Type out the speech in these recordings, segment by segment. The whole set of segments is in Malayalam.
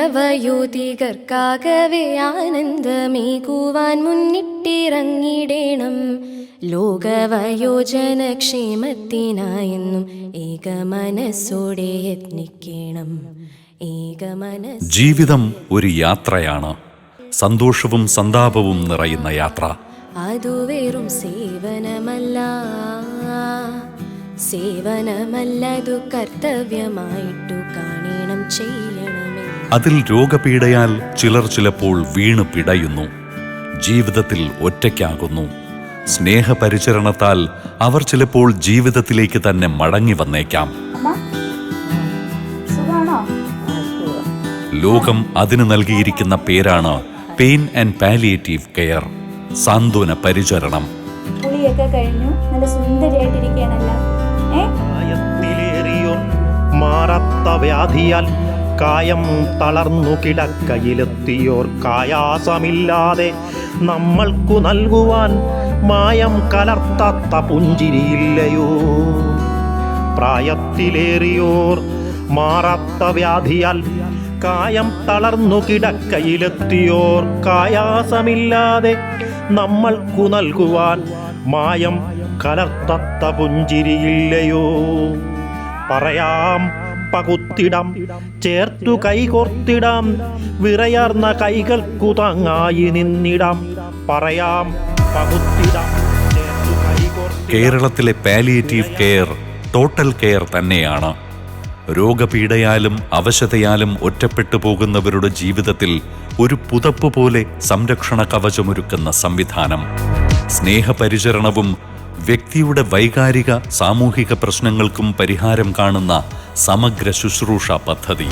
ലോകവയോധികർക്കാകവേ ആനന്ദമേകുവാൻ മുന്നിട്ടിറങ്ങിടേണം ലോകവയോജനക്ഷേമത്തിനായെന്നും ഏകമനസ്സോടെ ഏക മനസ്സോടെ യത്നിക്കണം. ഏകമന ജീവിതം ഒരു യാത്രയാണ്. സന്തോഷവും സന്താപവും നിറയുന്ന യാത്ര. അതു വെറും സേവനമല്ല. സേവനമല്ലതു കർത്തവ്യമായിട്ടു കാണണം ചെയ്യണമേ അതിൽ രോഗപീഡയാൽ ചിലർ ചിലപ്പോൾ വീണ് പിടയുന്നു. ജീവിതത്തിൽ ഒറ്റയ്ക്കാകുന്നു. സ്നേഹപരിചരണത്താൽ അവർ ചിലപ്പോൾ ജീവിതത്തിലേക്ക് തന്നെ മടങ്ങി വന്നേക്കാം. ലോകം അതിന് നൽകിയിരിക്കുന്ന പേരാണ് പെയിൻ ആൻഡ് പാലിയേറ്റീവ് കെയർ സാന്ത്വന പരിചരണം. കുളിയൊക്കെ കഴിഞ്ഞു. നല്ല സുന്ദരിയായിട്ടിരിക്കുകയാണല്ലോ. മാറാത്ത വ്യാധിയാൽ കായം തളർന്നു കിടക്കയിലെത്തിയോർ കായാസമില്ലാതെ നമ്മൾക്കു നൽകുവാൻ മായം കലർത്താത്ത പുഞ്ചിരിയില്ലയോ? പ്രായത്തിലേറിയോർ മാറാത്ത വ്യാധിയാൽ കായം തളർന്നു കിടക്കയിലെത്തിയോർ കായാസമില്ലാതെ നമ്മൾക്കു നൽകുവാൻ മായം കലർത്തത്ത പുഞ്ചിരിയില്ലയോ? പറയാം പകുത്തിടാം. ചേർത്തു കൈകോർത്തിടാം വിറയാർന്ന കൈകൾക്കു താങ്ങായി നിന്നിടാം. പറയാം കേരളത്തിലെ പാലിയേറ്റീവ് കെയർ ടോട്ടൽ കെയർ തന്നെയാണ്. രോഗപീഡയാലും അവശതയാലും ഒറ്റപ്പെട്ടു പോകുന്നവരുടെ ജീവിതത്തിൽ ഒരു പുതപ്പ് പോലെ സംരക്ഷണ കവചമൊരുക്കുന്ന സംവിധാനം. സ്നേഹപരിചരണവും വ്യക്തിയുടെ വൈകാരിക സാമൂഹിക പ്രശ്നങ്ങൾക്കും പരിഹാരം കാണുന്ന സമഗ്ര ശുശ്രൂഷ പദ്ധതി.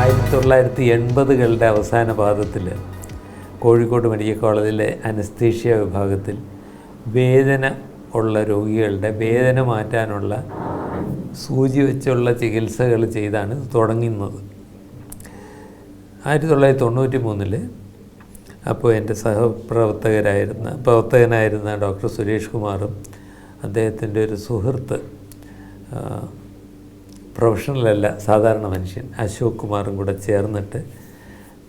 ആയിരത്തി തൊള്ളായിരത്തി എൺപതുകളുടെ അവസാന പാദത്തിൽ കോഴിക്കോട് മെഡിക്കൽ കോളേജിലെ അനസ്തീഷ്യ വിഭാഗത്തിൽ വേദന ഉള്ള രോഗികളുടെ വേദന മാറ്റാനുള്ള സൂചി വെച്ചുള്ള ചികിത്സകൾ ചെയ്താണ് തുടങ്ങുന്നത്. ആയിരത്തി തൊള്ളായിരത്തി തൊണ്ണൂറ്റി മൂന്നിൽ അപ്പോൾ എന്റെ സഹപ്രവർത്തകരായിരുന്ന പ്രവർത്തകനായിരുന്ന ഡോക്ടർ സുരേഷ് കുമാറും അദ്ദേഹത്തിന്റെ ഒരു സുഹൃത്ത് പ്രൊഫഷണലല്ല സാധാരണ മനുഷ്യൻ അശോക് കുമാറും കൂടെ ചേർന്നിട്ട്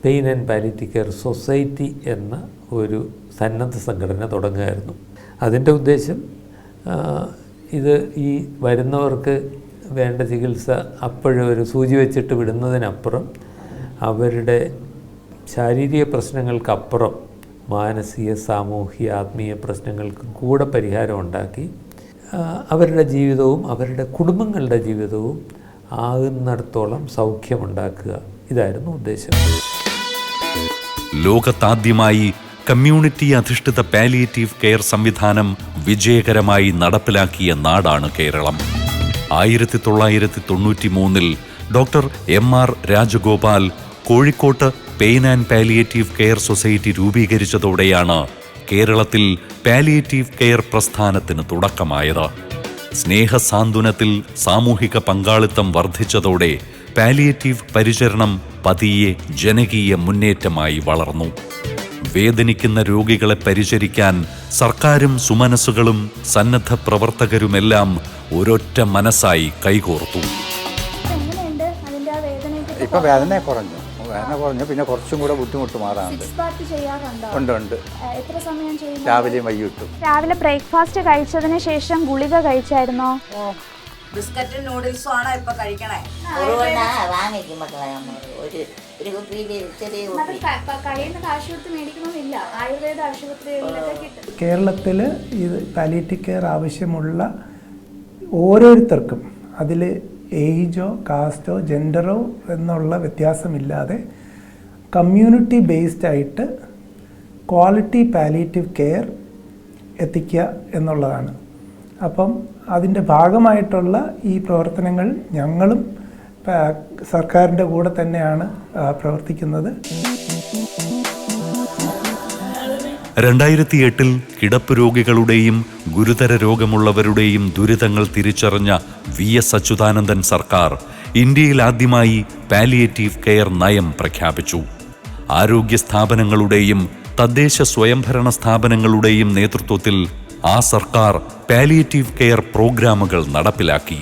pain and palliative care society എന്ന ഒരു സന്നദ്ധ സംഘടന തുടങ്ങുകയായിരുന്നു. അതിന്റെ ഉദ്ദേശം ഇത് ഈ വരുന്നവർക്ക് വേണ്ട ചികിത്സ അപ്പോഴും ഒരു സൂചി വെച്ചിട്ട് വിടുന്നതിനപ്പുറം അവരുടെ ശാരീരിക പ്രശ്നങ്ങൾക്കപ്പുറം മാനസിക സാമൂഹിക ആത്മീയ പ്രശ്നങ്ങൾക്കും കൂടെ പരിഹാരം ഉണ്ടാക്കി അവരുടെ ജീവിതവും അവരുടെ കുടുംബങ്ങളുടെ ജീവിതവും ആകുന്നിടത്തോളം സൗഖ്യമുണ്ടാക്കുക. ഇതായിരുന്നു ഉദ്ദേശം. ലോകത്താദ്യമായി കമ്മ്യൂണിറ്റി അധിഷ്ഠിത പാലിയേറ്റീവ് കെയർ സംവിധാനം വിജയകരമായി നടപ്പിലാക്കിയ നാടാണ് കേരളം. ആയിരത്തി തൊള്ളായിരത്തി തൊണ്ണൂറ്റി മൂന്നിൽ ഡോക്ടർ എം ആർ രാജഗോപാൽ കോഴിക്കോട്ട് pain and palliative care society രൂപീകരിച്ചതോടെയാണ് കേരളത്തിൽ പാലിയേറ്റീവ് കെയർ പ്രസ്ഥാനത്തിന് തുടക്കമായത്. സ്നേഹസാന്ത്വനത്തിൽ സാമൂഹിക പങ്കാളിത്തം വർദ്ധിച്ചതോടെ പാലിയേറ്റീവ് പരിചരണം പതിയെ ജനകീയ മുന്നേറ്റമായി വളർന്നു. വേദനിക്കുന്ന രോഗികളെ പരിചരിക്കാൻ സർക്കാരും സുമനസ്സുകളും സന്നദ്ധ പ്രവർത്തകരുമെല്ലാം ഒരൊറ്റ മനസ്സായി കൈകോർത്തു. ഇപ്പൊ വേദന കുറഞ്ഞു. വേദന കുറഞ്ഞു. പിന്നെ കുറച്ചും കൂടെ ബുദ്ധിമുട്ട് മാറാറുണ്ട് സിക്സ് പാർട്ട് ചെയ്യാറുണ്ടോ? ഉണ്ട് ഉണ്ട്. എത്ര സമയം രാവിലെയും വൈകിട്ടും. രാവിലെ ബ്രേക്ക്ഫാസ്റ്റ് കഴിച്ചതിന് ശേഷം ഗുളിക കഴിച്ചായിരുന്നോ? ബിസ്ക്കറ്റും നൂഡിൽസും ആണോ ഇപ്പൊ കഴിക്കണേ. വാങ്ങിക്കും മക്കളെ ഒരു ഒരു കുപ്പിയിൽ കേരളത്തിൽ ഇത് പാലിയേറ്റീവ് കെയർ ആവശ്യമുള്ള ഓരോരുത്തർക്കും അതിൽ ഏജോ കാസ്റ്റോ ജെൻഡറോ എന്നുള്ള വ്യത്യാസമില്ലാതെ കമ്മ്യൂണിറ്റി ബേസ്ഡ് ആയിട്ട് ക്വാളിറ്റി പാലിയേറ്റീവ് കെയർ എത്തിക്കുക എന്നുള്ളതാണ്. അപ്പം അതിന്റെ ഭാഗമായിട്ടുള്ള ഈ പ്രവർത്തനങ്ങൾ ഞങ്ങളും സർക്കാരിന്റെ കൂടെ തന്നെയാണ് പ്രവർത്തിക്കുന്നത്. രണ്ടായിരത്തി എട്ടിൽ കിടപ്പ് രോഗികളുടെയും ഗുരുതര രോഗമുള്ളവരുടെയും ദുരിതങ്ങൾ തിരിച്ചറിഞ്ഞ വി എസ് അച്യുതാനന്ദൻ സർക്കാർ ഇന്ത്യയിൽ ആദ്യമായി പാലിയേറ്റീവ് കെയർ നയം പ്രഖ്യാപിച്ചു. ആരോഗ്യ സ്ഥാപനങ്ങളുടെയും തദ്ദേശ സ്വയംഭരണ സ്ഥാപനങ്ങളുടെയും നേതൃത്വത്തിൽ ആ സർക്കാർ പാലിയേറ്റീവ് കെയർ പ്രോഗ്രാമുകൾ നടപ്പിലാക്കി.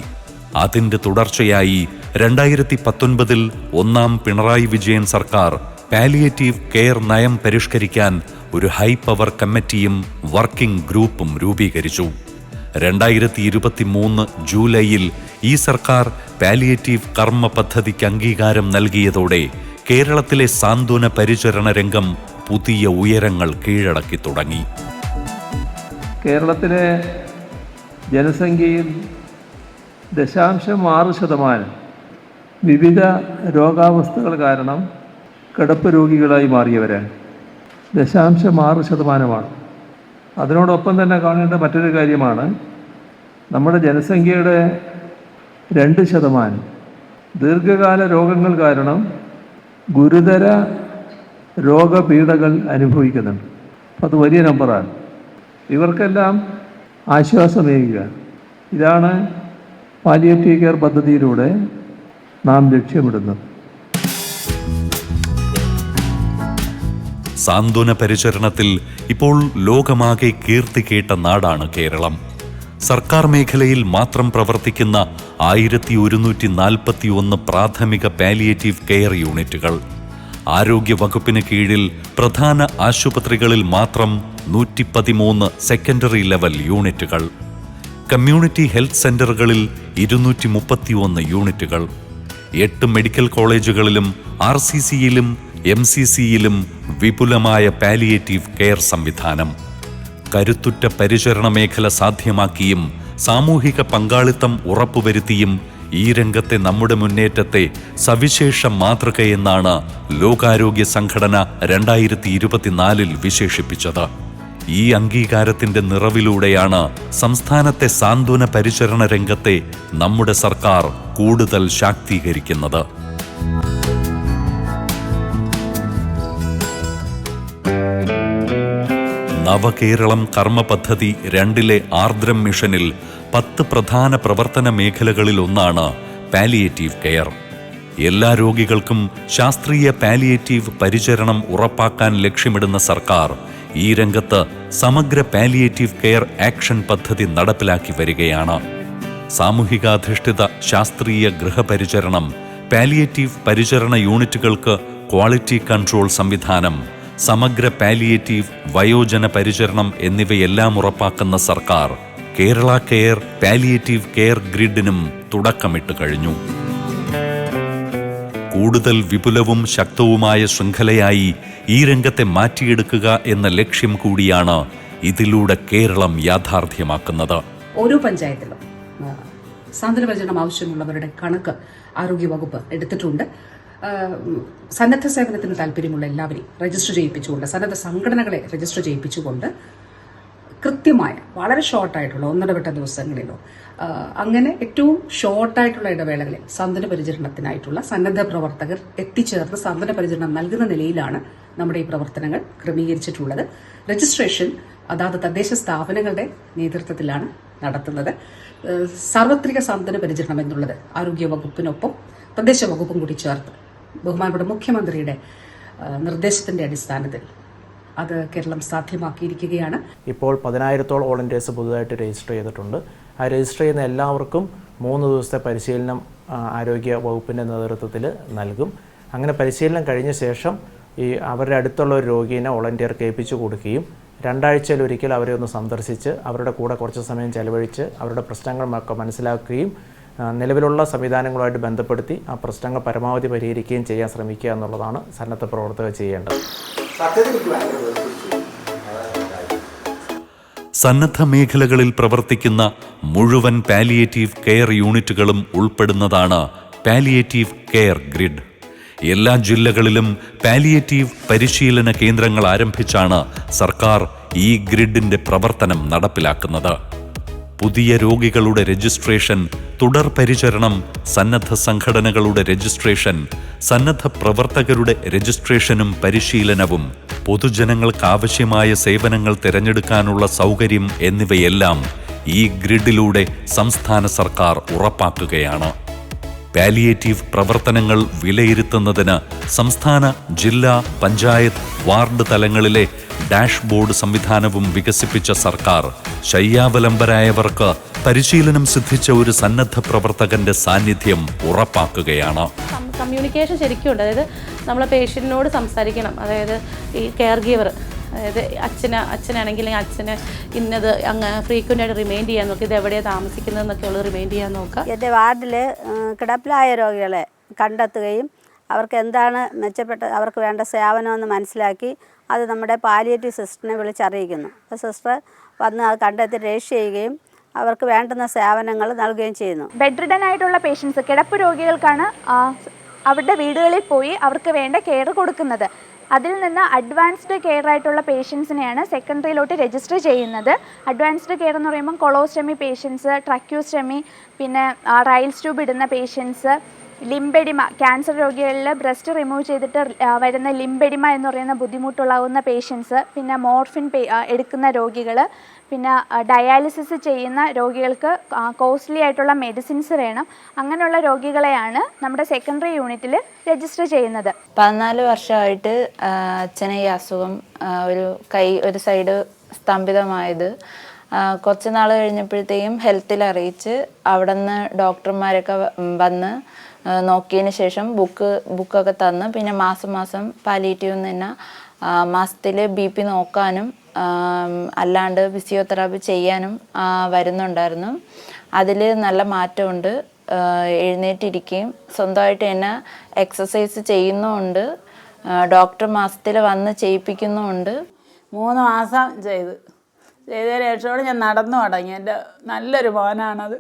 അതിന്റെ തുടർച്ചയായി രണ്ടായിരത്തി പത്തൊൻപതിൽ ഒന്നാം പിണറായി വിജയൻ സർക്കാർ പാലിയേറ്റീവ് കെയർ നയം പരിഷ്കരിക്കാൻ ഒരു ഹൈ പവർ കമ്മിറ്റിയും വർക്കിംഗ് ഗ്രൂപ്പും രൂപീകരിച്ചു. രണ്ടായിരത്തി ഇരുപത്തി മൂന്ന് ജൂലൈയിൽ ഈ സർക്കാർ പാലിയേറ്റീവ് കർമ്മ പദ്ധതിക്ക് അംഗീകാരം നൽകിയതോടെ കേരളത്തിലെ സാന്ത്വന പരിചരണ രംഗം പുതിയ ഉയരങ്ങൾ കീഴടക്കി തുടങ്ങി. കേരളത്തിലെ ജനസംഖ്യയിൽ ദശാംശം ആറ് ശതമാനം വിവിധ രോഗാവസ്ഥകൾ കാരണം കിടപ്പ് രോഗികളായി മാറിയവരാണ്. ദശാംശം ആറ് ശതമാനമാണ്. അതിനോടൊപ്പം തന്നെ കാണേണ്ട മറ്റൊരു കാര്യമാണ് നമ്മുടെ ജനസംഖ്യയുടെ രണ്ട് ശതമാനം. ദീർഘകാല രോഗങ്ങൾ കാരണം ഗുരുതര രോഗപീഠകൾ അനുഭവിക്കുന്നുണ്ട്. അപ്പം അത് വലിയ നമ്പറാണ്. ഇവർക്കെല്ലാം ആശ്വാസമേകുക. ഇതാണ് പാലിയേറ്റീവ് കെയർ പദ്ധതിയിലൂടെ നാം ലക്ഷ്യമിടുന്നത്. സാന്ത്വന പരിചരണത്തിൽ ഇപ്പോൾ ലോകമാകെ കീർത്തി കേട്ട നാടാണ് കേരളം. സർക്കാർ മേഖലയിൽ മാത്രം പ്രവർത്തിക്കുന്ന ആയിരത്തി ഒരുന്നൂറ്റി നാൽപ്പത്തി ഒന്ന് പ്രാഥമിക പാലിയേറ്റീവ് കെയർ യൂണിറ്റുകൾ. ആരോഗ്യ വകുപ്പിന് കീഴിൽ പ്രധാന ആശുപത്രികളിൽ മാത്രം നൂറ്റി പതിമൂന്ന് സെക്കൻഡറി ലെവൽ യൂണിറ്റുകൾ. കമ്മ്യൂണിറ്റി ഹെൽത്ത് സെന്ററുകളിൽ ഇരുന്നൂറ്റി മുപ്പത്തിയൊന്ന് യൂണിറ്റുകൾ. എട്ട് മെഡിക്കൽ കോളേജുകളിലും ആർ സി സിയിലും എം സി സിയിലും വിപുലമായ പാലിയേറ്റീവ് കെയർ സംവിധാനം. കരുത്തുറ്റ പരിചരണ മേഖല സാധ്യമാക്കിയും സാമൂഹിക പങ്കാളിത്തം ഉറപ്പുവരുത്തിയും ഈ രംഗത്തെ നമ്മുടെ മുന്നേറ്റത്തെ സവിശേഷ മാതൃകയെന്നാണ് ലോകാരോഗ്യ സംഘടന രണ്ടായിരത്തി ഇരുപത്തിനാലിൽ വിശേഷിപ്പിച്ചത്. ഈ അംഗീകാരത്തിന്റെ നിറവിലൂടെയാണ് സംസ്ഥാനത്തെ സാന്ത്വന പരിചരണ രംഗത്തെ നമ്മുടെ സർക്കാർ കൂടുതൽ ശാക്തീകരിക്കുന്നത്. നവകേരളം കർമ്മ പദ്ധതി രണ്ടിലെ ആർദ്രം മിഷനിൽ പത്ത് പ്രധാന പ്രവർത്തന മേഖലകളിൽ ഒന്നാണ് പാലിയേറ്റീവ് കെയർ. എല്ലാ രോഗികൾക്കും ശാസ്ത്രീയ പാലിയേറ്റീവ് പരിചരണം ഉറപ്പാക്കാൻ ലക്ഷ്യമിടുന്ന സർക്കാർ ഈ രംഗത്ത് സമഗ്ര പാലിയേറ്റീവ് കെയർ ആക്ഷൻ പദ്ധതി നടപ്പിലാക്കി വരികയാണ്. സാമൂഹികാധിഷ്ഠിത ശാസ്ത്രീയ ഗൃഹപരിചരണം പാലിയേറ്റീവ് പരിചരണ യൂണിറ്റുകൾക്ക് ക്വാളിറ്റി കൺട്രോൾ സംവിധാനം സമഗ്ര പാലിയേറ്റീവ് വയോജന പരിചരണം എന്നിവയെല്ലാം ഉറപ്പാക്കുന്ന സർക്കാർ കേരള കെയർ പാലിയേറ്റീവ് കെയർ ഗ്രിഡിനും തുടക്കമിട്ട് കഴിഞ്ഞു. കൂടുതൽ വിപുലവും ശക്തവുമായ ശൃംഖലയായി ഈ രംഗത്തെ മാറ്റിയെടുക്കുക എന്ന ലക്ഷ്യം കൂടിയാണ് ഇതിലൂടെ കേരളം യാഥാർത്ഥ്യമാക്കുന്നത്. ഓരോ പഞ്ചായത്തിലും സാന്ത്വന പരിചരണം ആവശ്യമുള്ളവരുടെ കണക്ക് ആരോഗ്യവകുപ്പ് എടുത്തിട്ടുണ്ട്. സന്നദ്ധ സേവനത്തിന് താല്പര്യമുള്ള എല്ലാവരെയും രജിസ്റ്റർ ചെയ്യിപ്പിച്ചുകൊണ്ട് സന്നദ്ധ സംഘടനകളെ രജിസ്റ്റർ ചെയ്യിപ്പിച്ചുകൊണ്ട് കൃത്യമായ വളരെ ഷോർട്ടായിട്ടുള്ള ഒന്നിടവിട്ട ദിവസങ്ങളിലോ അങ്ങനെ ഏറ്റവും ഷോർട്ടായിട്ടുള്ള ഇടവേളകളിൽ സാന്ത്വന പരിചരണത്തിനായിട്ടുള്ള സന്നദ്ധ പ്രവർത്തകർ എത്തിച്ചേർന്ന് സാന്ത്വന പരിചരണം നൽകുന്ന നിലയിലാണ് നമ്മുടെ ഈ പ്രവർത്തനങ്ങൾ ക്രമീകരിച്ചിട്ടുള്ളത്. രജിസ്ട്രേഷൻ അതാത് തദ്ദേശ സ്ഥാപനങ്ങളുടെ നേതൃത്വത്തിലാണ് നടത്തുന്നത്. സാർവത്രിക സാന്ത്വന പരിചരണം എന്നുള്ളത് ആരോഗ്യ വകുപ്പിനൊപ്പം തദ്ദേശ വകുപ്പും കൂടി ചേർത്ത് ബഹുമാനപ്പെട്ട മുഖ്യമന്ത്രിയുടെ നിർദ്ദേശത്തിന്റെ അടിസ്ഥാനത്തിൽ. അത് കേരളം സാധ്യമാക്കിയിരിക്കുകയാണ്. ഇപ്പോൾ പതിനായിരത്തോളം വോളണ്ടിയേഴ്സ് പുതുതായിട്ട് രജിസ്റ്റർ ചെയ്തിട്ടുണ്ട്. ആ രജിസ്റ്റർ ചെയ്യുന്ന എല്ലാവർക്കും മൂന്ന് ദിവസത്തെ പരിശീലനം ആരോഗ്യ വകുപ്പിന്റെ നേതൃത്വത്തിൽ നൽകും. അങ്ങനെ പരിശീലനം കഴിഞ്ഞ ശേഷം ഈ അവരുടെ അടുത്തുള്ള ഒരു രോഗീനെ വോളണ്ടിയർക്ക് ഏൽപ്പിച്ചു കൊടുക്കുകയും രണ്ടാഴ്ചയിൽ ഒരിക്കൽ അവരെ ഒന്ന് സന്ദർശിച്ച് അവരുടെ കൂടെ കുറച്ച് സമയം ചെലവഴിച്ച് അവരുടെ പ്രശ്നങ്ങളൊക്കെ മനസ്സിലാക്കുകയും നിലവിലുള്ള സംവിധാനങ്ങളുമായിട്ട് ബന്ധപ്പെടുത്തി ആ പ്രശ്നങ്ങൾ പരമാവധി പരിഹരിക്കുകയും ചെയ്യാൻ ശ്രമിക്കുക എന്നുള്ളതാണ് സന്നദ്ധ പ്രവർത്തകർ ചെയ്യേണ്ടത്. സന്നദ്ധ മേഖലകളിൽ പ്രവർത്തിക്കുന്ന മുഴുവൻ പാലിയേറ്റീവ് കെയർ യൂണിറ്റുകളും ഉൾപ്പെടുന്നതാണ് പാലിയേറ്റീവ് കെയർ ഗ്രിഡ് എല്ലാ ജില്ലകളിലും പാലിയേറ്റീവ് പരിശീലന കേന്ദ്രങ്ങൾ ആരംഭിച്ചാണ് സർക്കാർ ഈ ഗ്രിഡിന്റെ പ്രവർത്തനം നടപ്പിലാക്കുന്നത്. പുതിയ രോഗികളുടെ രജിസ്ട്രേഷൻ തുടർ പരിചരണം സന്നദ്ധ സംഘടനകളുടെ രജിസ്ട്രേഷൻ സന്നദ്ധ പ്രവർത്തകരുടെ രജിസ്ട്രേഷനും പരിശീലനവും പൊതുജനങ്ങൾക്ക് ആവശ്യമായ സേവനങ്ങൾ തിരഞ്ഞെടുക്കാനുള്ള സൗകര്യം എന്നിവയെല്ലാം ഈ ഗ്രിഡിലൂടെ സംസ്ഥാന സർക്കാർ ഉറപ്പാക്കുകയാണ്. പാലിയേറ്റീവ് പ്രവർത്തനങ്ങൾ വിലയിരുത്തുന്നതിന് സംസ്ഥാന ജില്ലാ പഞ്ചായത്ത് വാർഡ് തലങ്ങളിലെ ഡാഷ്ബോർഡ് സംവിധാനവും വികസിപ്പിച്ച സർക്കാർ ശയ്യാവലംബരായവർക്ക് പരിശീലനം സിദ്ധിച്ച ഒരു സന്നദ്ധ പ്രവർത്തകന്റെ സാന്നിധ്യം ഉറപ്പാക്കുകയാണ്. കമ്മ്യൂണിക്കേഷൻ ശരിക്കും ഉണ്ട് അതായത് നമ്മളെ പേഷ്യന്റിനോട് സംസാരിക്കണം. അതായത് ഈ കെയർ ഗീവർ അതായത് അച്ഛന് അച്ഛനാണെങ്കിൽ അച്ഛന് ഇന്നത് അങ്ങ് ഫ്രീക്വന്റ് ആയിട്ട് റിമൈൻഡ് ചെയ്യാൻ നോക്കുക ഇത് എവിടെയാണ് താമസിക്കുന്നതെന്നൊക്കെ ഉള്ളത് റിമൈൻഡ് ചെയ്യാൻ നോക്കുക. എന്റെ വാർഡിൽ കിടപ്പിലായ രോഗികളെ കണ്ടെത്തുകയും അവർക്ക് എന്താണ് മെച്ചപ്പെട്ട അവർക്ക് വേണ്ട സേവനമെന്ന് മനസ്സിലാക്കി അത് നമ്മുടെ പാലിയേറ്റീവ് സിസ്റ്ററിനെ വിളിച്ചറിയിക്കുന്നു. അപ്പോൾ സിസ്റ്റർ വന്ന് അത് കണ്ടെത്തി രജിസ്റ്റർ ചെയ്യുകയും അവർക്ക് വേണ്ടുന്ന സേവനങ്ങൾ നൽകുകയും ചെയ്യുന്നു. ബെഡ് റിഡൻ ആയിട്ടുള്ള പേഷ്യൻസ് കിടപ്പ് രോഗികൾക്കാണ് അവരുടെ വീടുകളിൽ പോയി അവർക്ക് വേണ്ട കെയർ കൊടുക്കുന്നത്. അതിൽ നിന്ന് അഡ്വാൻസ്ഡ് കെയർ ആയിട്ടുള്ള പേഷ്യൻസിനെയാണ് സെക്കൻഡറിയിലോട്ട് രജിസ്റ്റർ ചെയ്യുന്നത്. അഡ്വാൻസ്ഡ് കെയർ എന്ന് പറയുമ്പോൾ കൊളോസ്റ്റമി പേഷ്യൻസ് ട്രക്യൂസ്റ്റമി പിന്നെ റൈൽസ് ട്യൂബ് ഇടുന്ന പേഷ്യൻസ് ലിംബെഡിമ ക്യാൻസർ രോഗികളിൽ ബ്രസ്റ്റ് റിമൂവ് ചെയ്തിട്ട് വരുന്ന ലിംബെഡിമ എന്ന് പറയുന്ന ബുദ്ധിമുട്ടുള്ളാവുന്ന പേഷ്യൻസ് പിന്നെ മോർഫിൻ എടുക്കുന്ന രോഗികൾ പിന്നെ ഡയാലിസിസ് ചെയ്യുന്ന രോഗികൾക്ക് കോസ്റ്റ്ലി ആയിട്ടുള്ള മെഡിസിൻസ് വേണം. അങ്ങനെയുള്ള രോഗികളെയാണ് നമ്മുടെ സെക്കൻഡറി യൂണിറ്റിൽ രജിസ്റ്റർ ചെയ്യുന്നത്. പതിനാല് വർഷമായിട്ട് അച്ഛനെ ഈ അസുഖം ഒരു കൈ ഒരു സൈഡ് സ്തംഭിതമായത്. കുറച്ച് നാൾ കഴിഞ്ഞപ്പോഴത്തേക്കും ഹെൽത്തിൽ അറിയിച്ച് അവിടെ നിന്ന് ഡോക്ടർമാരൊക്കെ വന്ന് നോക്കിയതിന് ശേഷം ബുക്ക് ബുക്കൊക്കെ തന്ന് പിന്നെ മാസം മാസം പാലിയേറ്റീവ് തന്നെ മാസത്തിൽ ബി പി നോക്കാനും അല്ലാണ്ട് ഫിസിയോതെറാപ്പി ചെയ്യാനും വരുന്നുണ്ടായിരുന്നു. അതിൽ നല്ല മാറ്റമുണ്ട്. എഴുന്നേറ്റിരിക്കുകയും സ്വന്തമായിട്ട് തന്നെ എക്സസൈസ് ചെയ്യുന്നുമുണ്ട്. ഡോക്ടർ മാസത്തിൽ വന്ന് ചെയ്യിപ്പിക്കുന്നുമുണ്ട്. മൂന്ന് മാസം ചെയ്ത്. ചെയ്തതിന് ശേഷം ഞാൻ നടന്നു തുടങ്ങി. എന്റെ നല്ലൊരു മോനാണത്.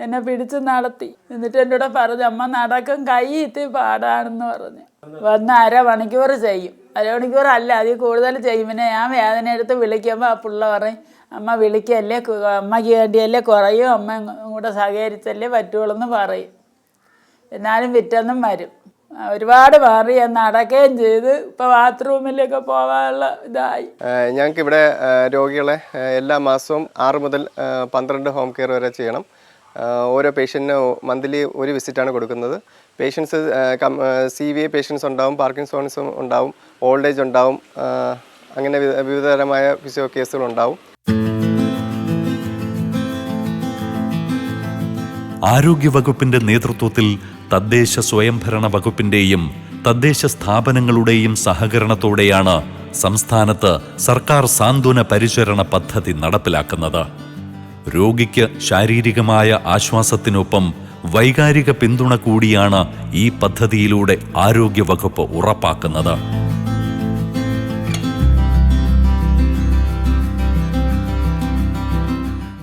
എന്നെ പിടിച്ച് നടത്തി. എന്നിട്ട് കൂടെ പറഞ്ഞു അമ്മ നടക്കും കൈ ഇത്തി പാടാണെന്ന് പറഞ്ഞു. വന്ന് അരമണിക്കൂർ ചെയ്യും. അരമണിക്കൂർ അല്ല അതിൽ കൂടുതൽ ചെയ്യും. പിന്നെ ഞാൻ വേദന എടുത്ത് വിളിക്കുമ്പോൾ ആ പിള്ള പറയും അമ്മ വിളിക്കല്ലേ അമ്മയ്ക്ക് വേണ്ടിയല്ലേ കുറയും അമ്മ കൂടെ സഹകരിച്ചല്ലേ പറ്റുള്ളൂ എന്ന് പറയും. എന്നാലും വിറ്റെന്നും വരും. ഒരുപാട് മാറി നടക്കുകയും ചെയ്ത് ഇപ്പൊ ബാത്റൂമിലൊക്കെ പോകാനുള്ള ഇതായി. ഞങ്ങൾക്ക് ഇവിടെ രോഗികളെ എല്ലാ മാസവും ആറ് മുതൽ പന്ത്രണ്ട് ഹോം കെയർ വരെ ചെയ്യണം. ഓരോ പേഷ്യന്റിന് മന്ത്ലി ഒരു വിസിറ്റാണ് കൊടുക്കുന്നത്. Patients C V A patients ഉണ്ടാവും പാർക്കിൻസോൺസും ഉണ്ടാവും ഓൾഡ് ഏജ് ഉണ്ടാവും അങ്ങനെ വിവിധ വിവിധതരമായ ഫിസിയോ കേസുകളുണ്ടാവും ആരോഗ്യവകുപ്പിന്റെ നേതൃത്വത്തിൽ തദ്ദേശ സ്വയംഭരണ വകുപ്പിന്റെയും തദ്ദേശ സ്ഥാപനങ്ങളുടെയും സഹകരണത്തോടെയാണ് സംസ്ഥാനത്ത് സർക്കാർ സാന്ത്വന പരിചരണ പദ്ധതി നടപ്പിലാക്കുന്നത്. രോഗിക്ക് ശാരീരികമായ ആശ്വാസത്തിനൊപ്പം വൈകാരിക പിന്തുണ കൂടിയാണ് ഈ പദ്ധതിയിലൂടെ ആരോഗ്യവകുപ്പ് ഉറപ്പാക്കുന്നത്.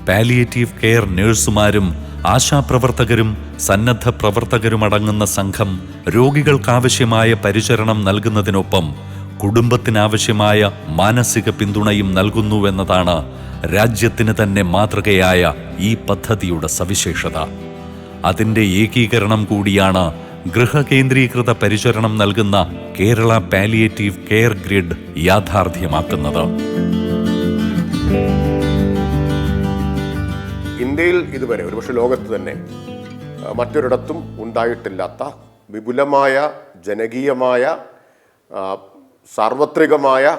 പാലിയേറ്റീവ് കെയർ നഴ്സുമാരും ആശാപ്രവർത്തകരും സന്നദ്ധ പ്രവർത്തകരുമടങ്ങുന്ന സംഘം രോഗികൾക്കാവശ്യമായ പരിചരണം നൽകുന്നതിനൊപ്പം കുടുംബത്തിനാവശ്യമായ മാനസിക പിന്തുണയും നൽകുന്നുവെന്നതാണ് രാജ്യത്തിന് തന്നെ മാതൃകയായ ഈ പദ്ധതിയുടെ സവിശേഷത. അതിന്റെ ഏകീകരണം കൂടിയാണ് ഗൃഹകേന്ദ്രീകൃത പരിചരണം നൽകുന്ന കേരള പാലിയേറ്റീവ് കെയർ ഗ്രിഡ് യാഥാർത്ഥ്യമാക്കുന്നത്. ഇന്ത്യയിൽ ഇതുവരെ ഒരുപക്ഷെ ലോകത്ത് തന്നെ മറ്റൊരിടത്തും ഉണ്ടായിട്ടില്ലാത്ത വിപുലമായ ജനകീയമായ സാർവത്രികമായ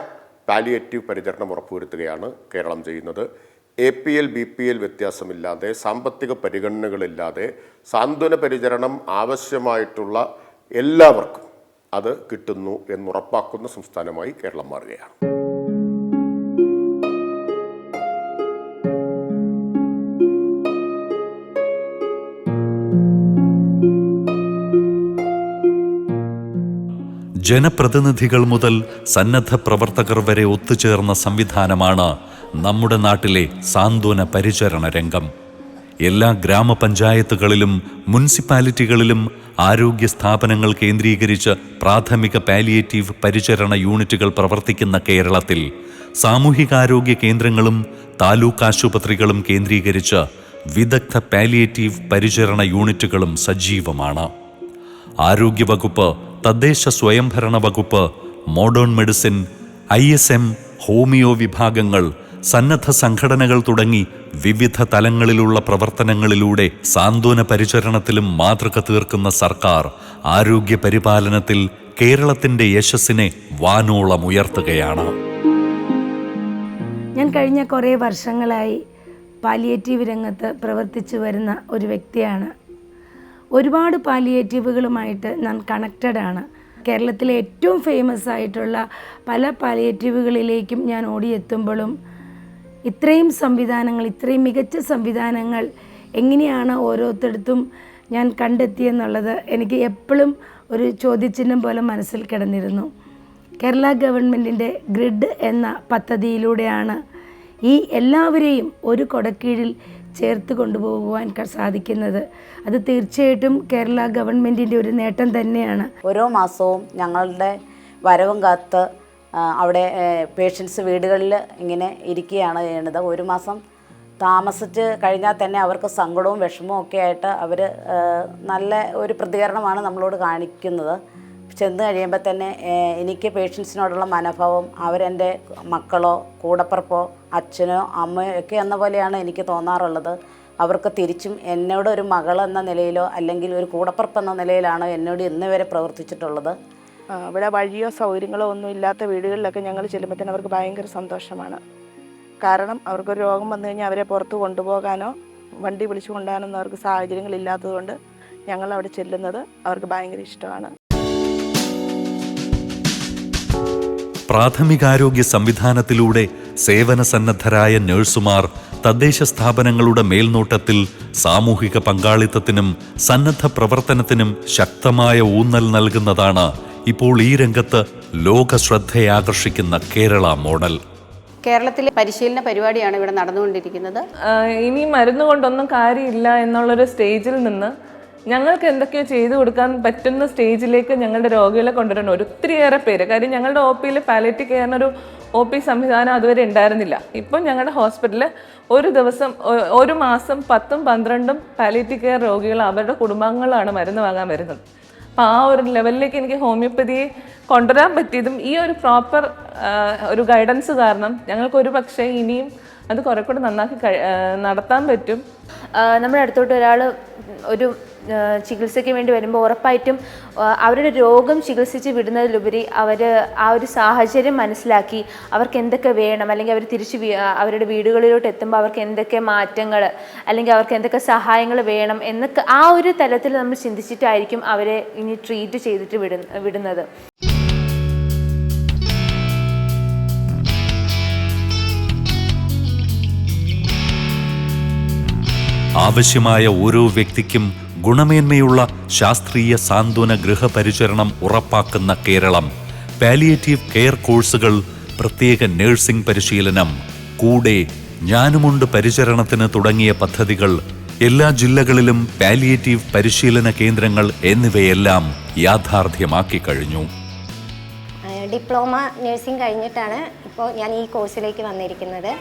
പാലിയേറ്റീവ് പരിചരണം ഉറപ്പുവരുത്തുകയാണ് കേരളം ചെയ്യുന്നത്. A P L B P L വ്യത്യാസമില്ലാതെ സാമ്പത്തിക പരിഗണനകളില്ലാതെ സാന്ത്വന പരിചരണം ആവശ്യമായിട്ടുള്ള എല്ലാവർക്കും അത് കിട്ടുന്നു എന്നുറപ്പാക്കുന്ന സംസ്ഥാനമായി കേരളം മാറുകയാണ്. ജനപ്രതിനിധികൾ മുതൽ സന്നദ്ധ പ്രവർത്തകർ വരെ ഒത്തുചേർന്ന സംവിധാനമാണ് നമ്മുടെ നാട്ടിലെ സാന്ത്വന പരിചരണ രംഗം. എല്ലാ ഗ്രാമപഞ്ചായത്തുകളിലും മുനിസിപ്പാലിറ്റികളിലും ആരോഗ്യ സ്ഥാപനങ്ങൾ കേന്ദ്രീകരിച്ച് പ്രാഥമിക പാലിയേറ്റീവ് പരിചരണ യൂണിറ്റുകൾ പ്രവർത്തിക്കുന്ന കേരളത്തിൽ സാമൂഹികാരോഗ്യ കേന്ദ്രങ്ങളും താലൂക്ക് ആശുപത്രികളും കേന്ദ്രീകരിച്ച് വിദഗ്ധ പാലിയേറ്റീവ് പരിചരണ യൂണിറ്റുകളും സജീവമാണ്. ആരോഗ്യവകുപ്പ് തദ്ദേശ സ്വയംഭരണ വകുപ്പ് modern medicine I S M homeo വിഭാഗങ്ങൾ സന്നദ്ധ സംഘടനകൾ തുടങ്ങി വിവിധ തലങ്ങളിലുള്ള പ്രവർത്തനങ്ങളിലൂടെ സാന്ത്വന പരിചരണത്തിലും മാതൃക തീർക്കുന്ന സർക്കാർ ആരോഗ്യ പരിപാലനത്തിൽ കേരളത്തിന്റെ യശസ്സിനെ വാനോളം ഉയർത്തുകയാണ്. ഞാൻ കഴിഞ്ഞ കുറേ വർഷങ്ങളായി പാലിയേറ്റീവ് രംഗത്ത് പ്രവർത്തിച്ചു വരുന്ന ഒരു വ്യക്തിയാണ് ഒരുപാട് പാലിയേറ്റീവുകളുമായിട്ട് ഞാൻ കണക്റ്റഡ് ആണ്. കേരളത്തിലെ ഏറ്റവും ഫേമസ് ആയിട്ടുള്ള പല പാലിയേറ്റീവുകളിലേക്കും ഞാൻ ഓടിയെത്തുമ്പോഴും ഇത്രയും സംവിധാനങ്ങൾ ഇത്രയും മികച്ച സംവിധാനങ്ങൾ എങ്ങനെയാണ് ഓരോരുത്തടത്തും ഞാൻ കണ്ടെത്തിയെന്നുള്ളത് എനിക്ക് എപ്പോഴും ഒരു ചോദ്യചിഹ്നം പോലെ മനസ്സിൽ കിടന്നിരുന്നു. കേരള ഗവൺമെന്റിന്റെ ഗ്രിഡ് എന്ന പദ്ധതിയിലൂടെയാണ് ഈ എല്ലാവരെയും ഒരു കൊടക്കീഴിൽ ചേർത്ത് കൊണ്ടുപോകുവാൻ സാധിക്കുന്നത്. അത് തീർച്ചയായിട്ടും കേരള ഗവൺമെന്റിന്റെ ഒരു നേട്ടം തന്നെയാണ്. ഓരോ മാസവും ഞങ്ങളുടെ വരവും കാത്ത് അവിടെ പേഷ്യൻസ് വീടുകളിൽ ഇങ്ങനെ ഇരിക്കുകയാണ് ചെയ്യുന്നത്. ഒരു മാസം താമസിച്ച് കഴിഞ്ഞാൽ തന്നെ അവർക്ക് സങ്കടവും വിഷമവും ഒക്കെ ആയിട്ട് അവർ നല്ല ഒരു പ്രതികരണമാണ് നമ്മളോട് കാണിക്കുന്നത്. ചെന്ന് കഴിയുമ്പോൾ തന്നെ എനിക്ക് പേഷ്യൻസിനോടുള്ള മനോഭാവം അവരെന്റെ മക്കളോ കൂടപ്പിറപ്പോ അച്ഛനോ അമ്മയോ ഒക്കെ എന്ന പോലെയാണ് എനിക്ക് തോന്നാറുള്ളത്. അവർക്ക് തിരിച്ചും എന്നോട് ഒരു മകൾ എന്ന നിലയിലോ അല്ലെങ്കിൽ ഒരു കൂടപ്പുറപ്പ് എന്ന നിലയിലാണോ എന്നോട് ഇന്ന് വരെ പ്രവർത്തിച്ചിട്ടുള്ളത്. ഇവിടെ വഴിയോ സൗകര്യങ്ങളോ ഒന്നും ഇല്ലാത്ത വീടുകളിലൊക്കെ ഞങ്ങൾ ചെല്ലുമ്പോൾ തന്നെ അവർക്ക് ഭയങ്കര സന്തോഷമാണ്. കാരണം അവർക്കൊരു രോഗം വന്നു കഴിഞ്ഞാൽ അവരെ പുറത്ത് കൊണ്ടുപോകാനോ വണ്ടി വിളിച്ചു കൊണ്ടുപോകാനൊന്നും അവർക്ക് സാഹചര്യങ്ങളില്ലാത്തതുകൊണ്ട് ഞങ്ങൾ അവിടെ ചെല്ലുന്നത് അവർക്ക് ഭയങ്കര ഇഷ്ടമാണ്. പ്രാഥമികാരോഗ്യ സംവിധാനത്തിലൂടെ സേവന സന്നദ്ധരായ നഴ്സുമാർ തദ്ദേശ സ്ഥാപനങ്ങളുടെ മേൽനോട്ടത്തിൽ സാമൂഹിക പങ്കാളിത്തത്തിനും സന്നദ്ധ പ്രവർത്തനത്തിനും ശക്തമായ ഊന്നൽ നൽകുന്നതാണ് ഇപ്പോൾ ഈ രംഗത്ത് ലോക ശ്രദ്ധയാകർഷിക്കുന്ന കേരള മോഡൽ. കേരളത്തിലെ പരിശീലന പരിപാടിയാണ് ഇവിടെ നടന്നുകൊണ്ടിരിക്കുന്നത്. ഇനി മരുന്ന് കൊണ്ടൊന്നും കാര്യമില്ല എന്നുള്ളൊരു സ്റ്റേജിൽ നിന്ന് ഞങ്ങൾക്ക് എന്തൊക്കെയോ ചെയ്തു കൊടുക്കാൻ പറ്റുന്ന സ്റ്റേജിലേക്ക് ഞങ്ങളുടെ രോഗികളെ കൊണ്ടുവരണം ഒത്തിരിയേറെ പേര്. കാര്യം ഞങ്ങളുടെ ഒ പിയിൽ പാലറ്റി കെയറിനൊരു ഒ പി സംവിധാനം അതുവരെ ഉണ്ടായിരുന്നില്ല. ഇപ്പം ഞങ്ങളുടെ ഹോസ്പിറ്റലിൽ ഒരു ദിവസം ഒരു മാസം പത്തും പന്ത്രണ്ടും പാലറ്റി കെയർ രോഗികൾ അവരുടെ കുടുംബാംഗങ്ങളാണ് മരുന്ന് വാങ്ങാൻ വരുന്നത്. അപ്പോൾ ആ ഒരു ലെവലിലേക്ക് എനിക്ക് ഹോമിയോപ്പതിയെ കൊണ്ടുവരാൻ പറ്റിയതും ഈ ഒരു പ്രോപ്പർ ഒരു ഗൈഡൻസ് കാരണം ഞങ്ങൾക്ക് ഒരു പക്ഷേ ഇനിയും അത് കുറെ കൂടെ നന്നാക്കി നടത്താൻ പറ്റും. നമ്മുടെ അടുത്തോട്ട് ഒരാൾ ഒരു ചികിത്സയ്ക്ക് വേണ്ടി വരുമ്പോൾ ഉറപ്പായിട്ടും അവരുടെ രോഗം ചികിത്സിച്ച് വിടുന്നതിലുപരി അവർ ആ ഒരു സാഹചര്യം മനസ്സിലാക്കി അവർക്ക് എന്തൊക്കെ വേണം അല്ലെങ്കിൽ അവർ തിരിച്ച് അവരുടെ വീടുകളിലോട്ട് എത്തുമ്പോൾ അവർക്ക് എന്തൊക്കെ മാറ്റങ്ങൾ അല്ലെങ്കിൽ അവർക്ക് എന്തൊക്കെ സഹായങ്ങൾ വേണം എന്നൊക്കെ ആ ഒരു തലത്തിൽ നമ്മൾ ചിന്തിച്ചിട്ടായിരിക്കും അവരെ ഇനി ട്രീറ്റ് ചെയ്തിട്ട് വിട വിടുന്നത്. ആവശ്യമായ ഓരോ വ്യക്തിക്കും ഗുണമേന്മയുള്ള ശാസ്ത്രീയ സാന്ത്വന ഗൃഹപരിചരണം ഉറപ്പാക്കുന്ന കേരളം. പാലിയേറ്റീവ് കെയർ കോഴ്സുകൾ പ്രത്യേക നഴ്സിംഗ് പരിശീലനം കൂടെ ഞാനുമുണ്ട് പരിചരണത്തിന് തുടങ്ങിയ പദ്ധതികൾ എല്ലാ ജില്ലകളിലും പാലിയേറ്റീവ് പരിശീലന കേന്ദ്രങ്ങൾ എന്നിവയെല്ലാം യാഥാർത്ഥ്യമാക്കി കഴിഞ്ഞു. ഡിപ്ലോമ നഴ്സിംഗ് കഴിഞ്ഞിട്ടാണ് ഇപ്പോൾ ഞാൻ ഈ കോഴ്സിലേക്ക് വന്നിരിക്കുന്നത്.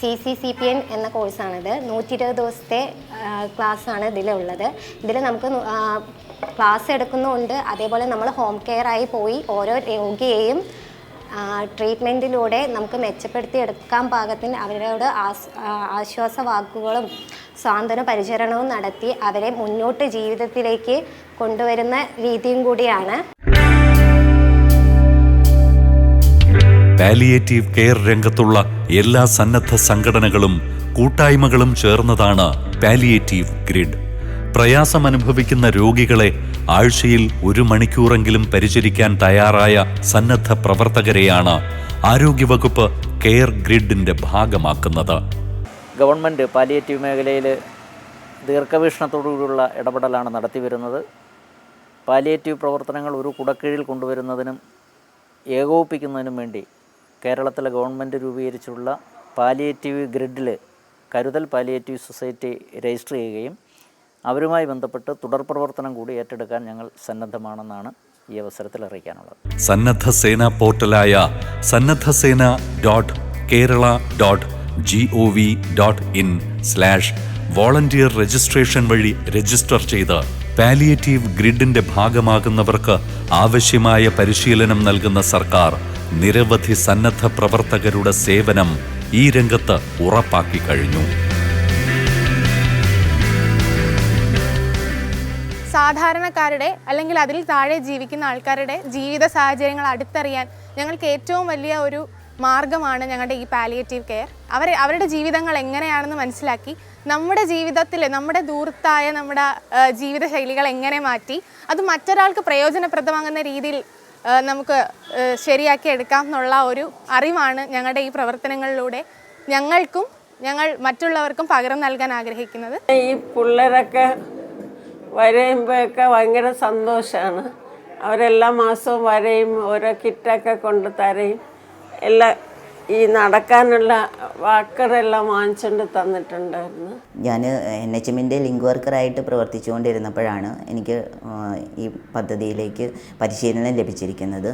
C C C P N എന്ന കോഴ്സാണിത്. നൂറ്റി ഇരുപത് ദിവസത്തെ ക്ലാസ്സാണ് ഇതിലുള്ളത്. ഇതിൽ നമുക്ക് ക്ലാസ് എടുക്കുന്നുണ്ട്. അതേപോലെ നമ്മൾ ഹോം കെയർ ആയി പോയി ഓരോ രോഗിയെയും ട്രീറ്റ്മെന്റിലൂടെ നമുക്ക് മെച്ചപ്പെടുത്തി എടുക്കാൻ പാകത്തിന് അവരോട് ആശ്വാസ വാക്കുകളും സാന്ത്വന പരിചരണവും നടത്തി അവരെ മുന്നോട്ട് ജീവിതത്തിലേക്ക് കൊണ്ടുവരുന്ന രീതിയും കൂടിയാണ്. പാലിയേറ്റീവ് കെയർ രംഗത്തുള്ള എല്ലാ സന്നദ്ധ സംഘടനകളും കൂട്ടായ്മകളും ചേർന്നതാണ് പാലിയേറ്റീവ് ഗ്രിഡ് പ്രയാസം അനുഭവിക്കുന്ന രോഗികളെ ആഴ്ചയിൽ ഒരു മണിക്കൂറെങ്കിലും പരിചരിക്കാൻ തയ്യാറായ സന്നദ്ധ പ്രവർത്തകരെയാണ് ആരോഗ്യവകുപ്പ് കെയർ ഗ്രിഡിന്റെ ഭാഗമാക്കുന്നത്. ഗവൺമെന്റ് പാലിയേറ്റീവ് മേഖലയിൽ ദീർഘവീക്ഷണത്തോടുകൂടിയുള്ള ഇടപെടലാണ് നടത്തി വരുന്നത്. പാലിയേറ്റീവ് പ്രവർത്തനങ്ങൾ ഒരു കുടക്കീഴിൽ കൊണ്ടുവരുന്നതിനും ഏകോപിപ്പിക്കുന്നതിനും വേണ്ടി കേരളത്തിലെ ഗവൺമെന്റ് രൂപീകരിച്ചുള്ള പാലിയേറ്റീവ് ഗ്രിഡിൽ കരുതൽ പാലിയേറ്റീവ് സൊസൈറ്റി രജിസ്റ്റർ ചെയ്യുകയും അവരുമായി ബന്ധപ്പെട്ട് തുടർ പ്രവർത്തനം കൂടി ഏറ്റെടുക്കാൻ ഞങ്ങൾ സന്നദ്ധമാണെന്നാണ് ഈ അവസരത്തിൽ അറിയിക്കാനുള്ളത്. സന്നദ്ധ സേന പോർട്ടലായ Sannadhasena dot Kerala dot G O V dot in slash volunteer registration വഴി രജിസ്റ്റർ ചെയ്ത് പാലിയേറ്റീവ് ഗ്രിഡിന്റെ ഭാഗമാകുന്നവർക്ക് ആവശ്യമായ പരിശീലനം നൽകുന്ന സർക്കാർ നിരവധി സന്നദ്ധ പ്രവർത്തകരുടെ സേവനം ഈ രംഗത്ത് ഉറപ്പാക്കി കഴിഞ്ഞു. സാധാരണക്കാരുടെ അല്ലെങ്കിൽ അതിൽ താഴെ ജീവിക്കുന്ന ആൾക്കാരുടെ ജീവിത സാഹചര്യങ്ങൾ അടുത്തറിയാൻ ഞങ്ങൾക്ക് ഏറ്റവും വലിയ ഒരു മാർഗമാണ് ഞങ്ങളുടെ ഈ പാലിയേറ്റീവ് കെയർ അവർ അവരുടെ ജീവിതങ്ങൾ എങ്ങനെയാണെന്ന് മനസ്സിലാക്കി നമ്മുടെ ജീവിതത്തിൽ നമ്മുടെ ദൂരത്തായ നമ്മുടെ ജീവിത ശൈലികൾ എങ്ങനെ മാറ്റി അത് മറ്റൊരാൾക്ക് പ്രയോജനപ്രദമാകുന്ന രീതിയിൽ നമുക്ക് ശരിയാക്കി എടുക്കാം എന്നുള്ള ഒരു അറിവാണ് ഞങ്ങളുടെ ഈ പ്രവർത്തനങ്ങളിലൂടെ ഞങ്ങൾക്കും ഞങ്ങൾ മറ്റുള്ളവർക്കും പകരം നൽകാൻ ആഗ്രഹിക്കുന്നത്. ഈ പിള്ളേരൊക്കെ വരയുമ്പോഴൊക്കെ ഭയങ്കര സന്തോഷമാണ്. അവരെല്ലാ മാസവും വരയും ഓരോ കിറ്റൊക്കെ കൊണ്ട് തരയും. എല്ലാ ഈ നടക്കാനുള്ള വാക്കറെല്ലാം വാങ്ങിച്ചുകൊണ്ട് തന്നിട്ടുണ്ടായിരുന്നു. ഞാൻ എൻ എച്ച് എമ്മിന്റെ ലിങ്ക് വർക്കറായിട്ട് പ്രവർത്തിച്ചുകൊണ്ടിരുന്നപ്പോഴാണ് എനിക്ക് ഈ പദ്ധതിയിലേക്ക് പരിശീലനം ലഭിച്ചിരിക്കുന്നത്.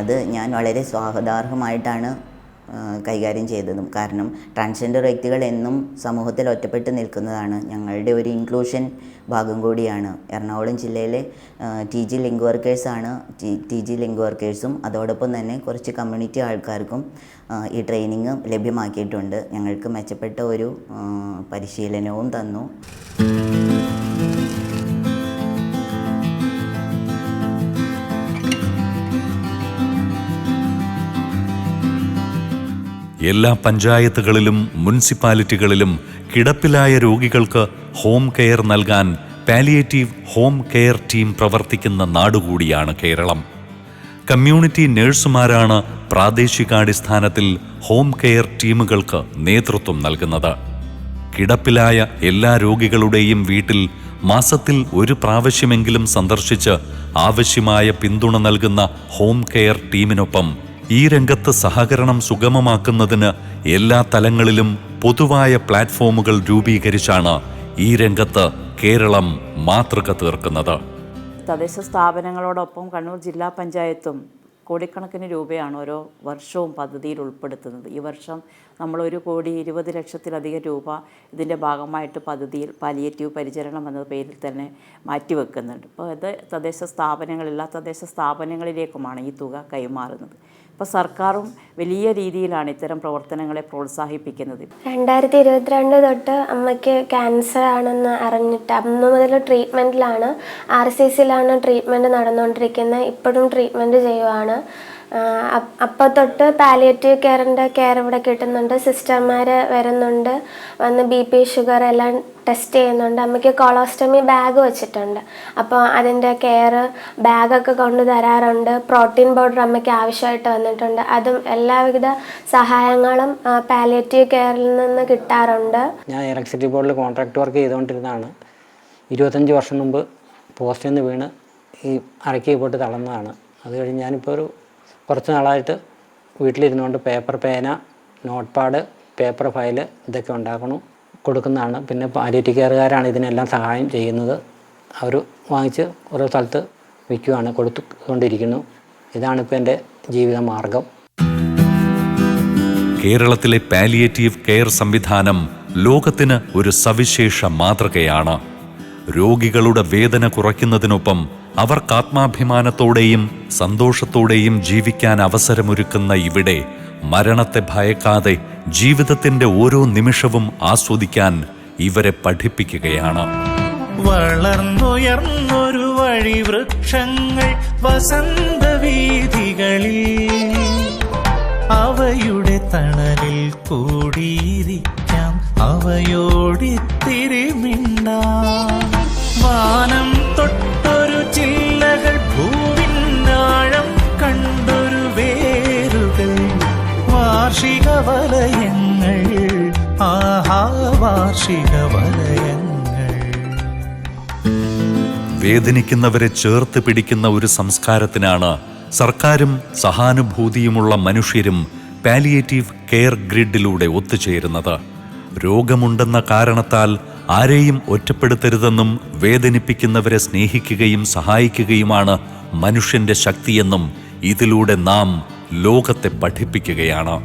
അത് ഞാൻ വളരെ സ്വാഗതാർഹമായിട്ടാണ് കൈകാര്യം ചെയ്തതും. കാരണം ട്രാൻസ്ജെൻഡർ വ്യക്തികൾ എന്നും സമൂഹത്തിൽ ഒറ്റപ്പെട്ട് നിൽക്കുന്നതാണ് ഞങ്ങളുടെ ഒരു ഇൻക്ലൂഷൻ ഭാഗം കൂടിയാണ്. എറണാകുളം ജില്ലയിലെ ടി ജി ലിങ്ക് വർക്കേഴ്സാണ് ടി ജി ലിങ്ക് വർക്കേഴ്സും അതോടൊപ്പം തന്നെ കുറച്ച് കമ്മ്യൂണിറ്റി ആൾക്കാർക്കും ഈ ട്രെയിനിങ് ലഭ്യമാക്കിയിട്ടുണ്ട്. ഞങ്ങൾക്ക് മെച്ചപ്പെട്ട ഒരു പരിശീലനവും തന്നു. എല്ലാ പഞ്ചായത്തുകളിലും മുനിസിപ്പാലിറ്റികളിലും കിടപ്പിലായ രോഗികൾക്ക് ഹോം കെയർ നൽകാൻ പാലിയേറ്റീവ് ഹോം കെയർ ടീം പ്രവർത്തിക്കുന്ന നാടുകൂടിയാണ് കേരളം. കമ്മ്യൂണിറ്റി നഴ്സുമാരാണ് പ്രാദേശികാടിസ്ഥാനത്തിൽ ഹോം കെയർ ടീമുകൾക്ക് നേതൃത്വം നൽകുന്നത്. കിടപ്പിലായ എല്ലാ രോഗികളുടെയും വീട്ടിൽ മാസത്തിൽ ഒരു പ്രാവശ്യമെങ്കിലും സന്ദർശിച്ച് ആവശ്യമായ പിന്തുണ നൽകുന്ന ഹോം കെയർ ടീമിനൊപ്പം ഈ രംഗത്ത് സഹകരണം സുഗമമാക്കുന്നതിന് എല്ലാ തലങ്ങളിലും പൊതുവായ പ്ലാറ്റ്ഫോമുകൾ രൂപീകരിച്ചാണ് ഈ രംഗത്ത് കേരളം മാതൃക തീർക്കുന്നത്. തദ്ദേശ സ്ഥാപനങ്ങളോടൊപ്പം കണ്ണൂർ ജില്ലാ പഞ്ചായത്തും കോടിക്കണക്കിന് രൂപയാണ് ഓരോ വർഷവും പദ്ധതിയിൽ ഉൾപ്പെടുത്തുന്നത്. ഈ വർഷം നമ്മൾ ഒരു കോടി ഇരുപത് ലക്ഷത്തിലധികം രൂപ ഇതിന്റെ ഭാഗമായിട്ട് പദ്ധതിയിൽ പാലിയേറ്റീവ് പരിചരണം എന്ന പേരിൽ തന്നെ മാറ്റിവെക്കുന്നുണ്ട്. അപ്പോൾ ഇത് തദ്ദേശ സ്ഥാപനങ്ങൾ എല്ലാ തദ്ദേശ സ്ഥാപനങ്ങളിലേക്കുമാണ് ഈ തുക കൈമാറുന്നത്. ഇപ്പോൾ സർക്കാരും വലിയ രീതിയിലാണ് ഇത്തരം പ്രവർത്തനങ്ങളെ പ്രോത്സാഹിപ്പിക്കുന്നത്. രണ്ടായിരത്തി ഇരുപത്തിരണ്ട് തൊട്ട് അമ്മയ്ക്ക് ക്യാൻസർ ആണെന്ന് അറിഞ്ഞിട്ട് അന്ന് മുതൽ ട്രീറ്റ്മെന്റിലാണ് ആർ സി സിയിലാണ് ട്രീറ്റ്മെന്റ് നടന്നുകൊണ്ടിരിക്കുന്നത്. ഇപ്പോഴും ട്രീറ്റ്മെന്റ് ചെയ്യുവാണ്. അപ്പോൾ തൊട്ട് പാലിയേറ്റീവ് കെയറിന്റെ കെയർ ഇവിടെ കിട്ടുന്നുണ്ട്. സിസ്റ്റർമാർ വരുന്നുണ്ട്. വന്ന് ബി പി ഷുഗർ എല്ലാം ടെസ്റ്റ് ചെയ്യുന്നുണ്ട്. അമ്മയ്ക്ക് കൊളോസ്റ്റമി ബാഗ് വെച്ചിട്ടുണ്ട്. അപ്പോൾ അതിന്റെ കെയർ ബാഗൊക്കെ കൊണ്ടു തരാറുണ്ട്. പ്രോട്ടീൻ പൗഡർ അമ്മയ്ക്ക് ആവശ്യമായിട്ട് വന്നിട്ടുണ്ട്. അതും എല്ലാവിധ സഹായങ്ങളും പാലിയേറ്റീവ് കെയറിൽ നിന്ന് കിട്ടാറുണ്ട്. ഞാൻ ഇലക്ട്രിസിറ്റി ബോർഡിൽ കോൺട്രാക്ട് വർക്ക് ചെയ്തുകൊണ്ടിരുന്നതാണ്. ഇരുപത്തഞ്ച് വർഷം മുമ്പ് പോസ്റ്റിൽ നിന്ന് വീണ് ഈ അരക്കി പോയിട്ട് തളർന്നതാണ്. അത് കഴിഞ്ഞ് ഞാനിപ്പോൾ ഒരു കുറച്ച് നാളായിട്ട് വീട്ടിലിരുന്നുകൊണ്ട് പേപ്പർ പേന നോട്ട് പാഡ് പേപ്പർ ഫയൽ ഇതൊക്കെ ഉണ്ടാക്കണം കൊടുക്കുന്നതാണ്. പിന്നെ പാലിയേറ്റീവ് കെയറുകാരാണ് ഇതിനെല്ലാം സഹായം ചെയ്യുന്നത്. അവർ വാങ്ങിച്ച് ഓരോ സ്ഥലത്ത് വിൽക്കുകയാണ് കൊടുത്തുകൊണ്ടിരിക്കുന്നു ഇതാണിപ്പോൾ എന്റെ ജീവിത മാർഗം. കേരളത്തിലെ പാലിയേറ്റീവ് കെയർ സംവിധാനം ലോകത്തിന് ഒരു സവിശേഷ മാതൃകയാണ്. രോഗികളുടെ വേദന കുറയ്ക്കുന്നതിനൊപ്പം അവർക്ക് ആത്മാഭിമാനത്തോടെയും സന്തോഷത്തോടെയും ജീവിക്കാൻ അവസരമൊരുക്കുന്ന ഇവിടെ മരണത്തെ ഭയക്കാതെ ജീവിതത്തിന്റെ ഓരോ നിമിഷവും ആസ്വദിക്കാൻ ഇവരെ പഠിപ്പിക്കുകയാണ്. വളർന്നുയർന്നൊരു വഴി വൃക്ഷങ്ങൾ വസന്തവീതികളിൽ അവയുടെ തണലിൽ കൂടിയിരിക്കാം. അവയോടിത്തിരി മിണ്ടാം വാനം തൊട്ടൊരു ചില്ലകൾ ഭൂവിനാഴം കണ്ടൊരു വേരുകൾ. വാർഷിക വലയങ്ങൾ ആഹാ വാർഷിക വലയങ്ങൾ വേദനിക്കുന്നവരെ ചേർത്ത് പിടിക്കുന്ന ഒരു സംസ്കാരത്തിനാണ് സർക്കാരും സഹാനുഭൂതിയുമുള്ള മനുഷ്യരും പാലിയേറ്റീവ് കെയർ ഗ്രിഡിലൂടെ ഒത്തുചേരുന്നത്. രോഗമുണ്ടെന്ന കാരണത്താൽ ആരെയും ഒറ്റപ്പെടുത്തരുതെന്നും വേദനിപ്പിക്കുന്നവരെ സ്നേഹിക്കുകയും സഹായിക്കുകയുമാണ് മനുഷ്യന്റെ ശക്തിയെന്നും ഇതിലൂടെ നാം ലോകത്തെ പഠിപ്പിക്കുകയാണ്.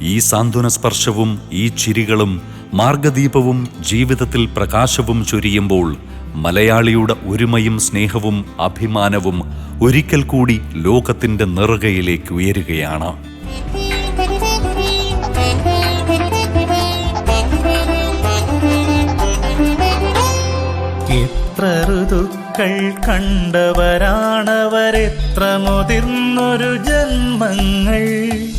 ഈ സാന്ത്വന സ്പർശവും ഈ ചിരികളും മാർഗദീപവും ജീവിതത്തിൽ പ്രകാശവും ചൊരിയുമ്പോൾ മലയാളിയുടെ ഒരുമയും സ്നേഹവും അഭിമാനവും ഒരിക്കൽ കൂടി ലോകത്തിന്റെ നെറുകയിലേക്ക് ഉയരുകയാണ്. എത്ര ഋതുക്കൾ കണ്ടവരാണവരെത്ര മുതിർന്നൊരു ജന്മങ്ങൾ.